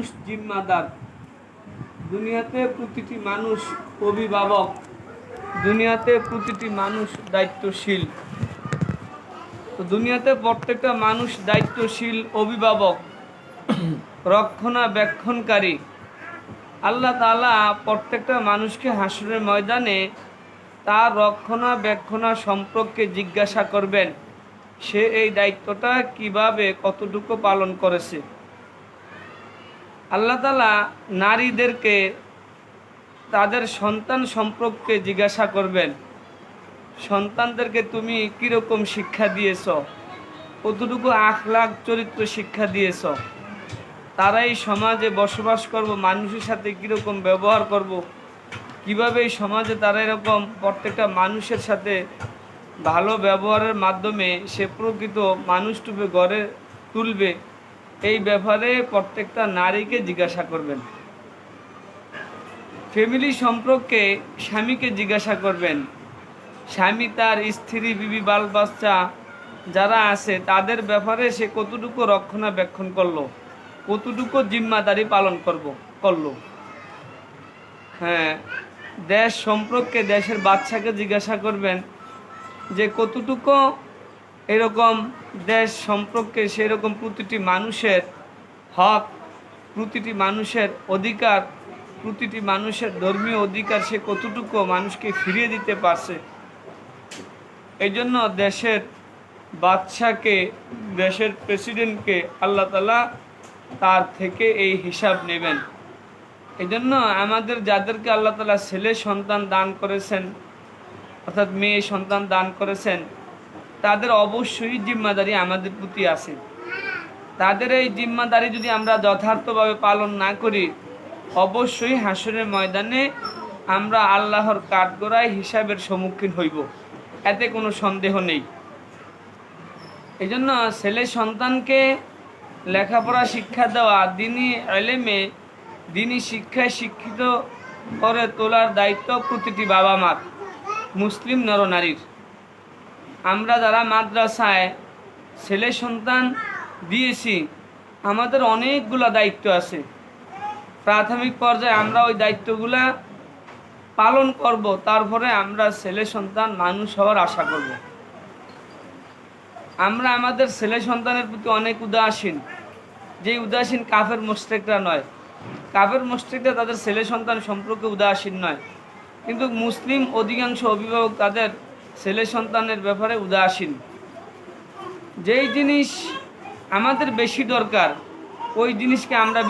মানুষ জিম্মাদার। দুনিয়াতে প্রতিটি মানুষ অভিভাবক। দুনিয়াতে প্রতিটি মানুষ দায়িত্বশীল। তো দুনিয়াতে প্রত্যেকটা মানুষ দায়িত্বশীল অভিভাবক, রক্ষণাবেক্ষণকারী। আল্লাহ তাআলা প্রত্যেকটা মানুষকে হাসরের ময়দানে তার রক্ষণাবেক্ষণা সম্পর্কে জিজ্ঞাসা করবেন, সে এই দায়িত্বটা কীভাবে কতটুকু পালন করেছে? আল্লাহ তালা নারীদেরকে তাদের সন্তান সম্পর্কে জিজ্ঞাসা করবেন, সন্তানদেরকে তুমি কীরকম শিক্ষা দিয়েছ? কতটুকু আখলাখ চরিত্র শিক্ষা দিয়েছ? তারা এই সমাজে বসবাস করব, মানুষের সাথে কীরকম ব্যবহার করব? কীভাবে এই সমাজে তারা এরকম প্রত্যেকটা মানুষের সাথে ভালো ব্যবহারের মাধ্যমে সে প্রকৃত মানুষটুপে গড়ে তুলবে? এই ব্যাপারে প্রত্যেকটা নারীকে জিজ্ঞাসা করবেন। ফ্যামিলি সম্পর্কে স্বামীকে জিজ্ঞাসা করবেন। স্বামী তার স্ত্রী, বিবি, বাল, বাচ্চা যারা আছে, তাদের ব্যাপারে সে কতটুকু রক্ষণাবেক্ষণ করল, কতটুকু জিম্মাদারি পালন করব, করল। হ্যাঁ দেশ সম্পর্কে দেশের বাচ্চাকে জিজ্ঞাসা করবেন যে কতটুকু এরকম দেশ সম্পর্কে সেরকম প্রতিটি মানুষের হক, প্রতিটি মানুষের অধিকার, প্রতিটি মানুষের ধর্মীয় অধিকার সে কতটুকু মানুষকে ফিরিয়ে দিতে পারছে। এই জন্য দেশের বাদশাকে, দেশের প্রেসিডেন্টকে আল্লাহ তালা তার থেকে এই হিসাব নেবেন। এই জন্য আমাদের যাদেরকে আল্লাহ তালা ছেলে সন্তান দান করেছেন, অর্থাৎ মেয়ে সন্তান দান করেছেন তাদের অবশ্যই জিম্মাদারি আমাদের প্রতি আছে। তাদের এই জিম্মাদারি যদি আমরা যথার্থভাবে পালন না করি, অবশ্যই হাসনের ময়দানে আমরা আল্লাহর কাঠগড়ায় হিসাবের সম্মুখীন হইব। এতে কোনো সন্দেহ নেই। এই জন্য ছেলে সন্তানকে লেখাপড়া শিক্ষা দেওয়া দিনই এলেমে দিনই শিক্ষায় শিক্ষিত করে তোলার দায়িত্ব প্রতিটি বাবা মার মুসলিম নরনারীর। আমরা যারা মাদ্রাসায় ছেলে সন্তান দিয়েছি, আমাদের অনেকগুলো দায়িত্ব আছে। প্রাথমিক পর্যায়ে আমরা ওই দায়িত্বগুলা পালন করব, তারপরে আমরা ছেলে সন্তান মানুষ হওয়ার আশা করব। আমরা আমাদের ছেলে সন্তানের প্রতি অনেক উদাসীন। যে উদাসীন কাফের মোস্টেকরা নয়। কাফের মোস্টেকরা তাদের ছেলে সন্তান সম্পর্কে উদাসীন নয়। কিন্তু মুসলিম অধিকাংশ অভিভাবক তাদের ছেলে সন্তানের ব্যাপারে উদাসীন। যেই জিনিস আমাদের বেশি দরকার ওই জিনিসকে আমরা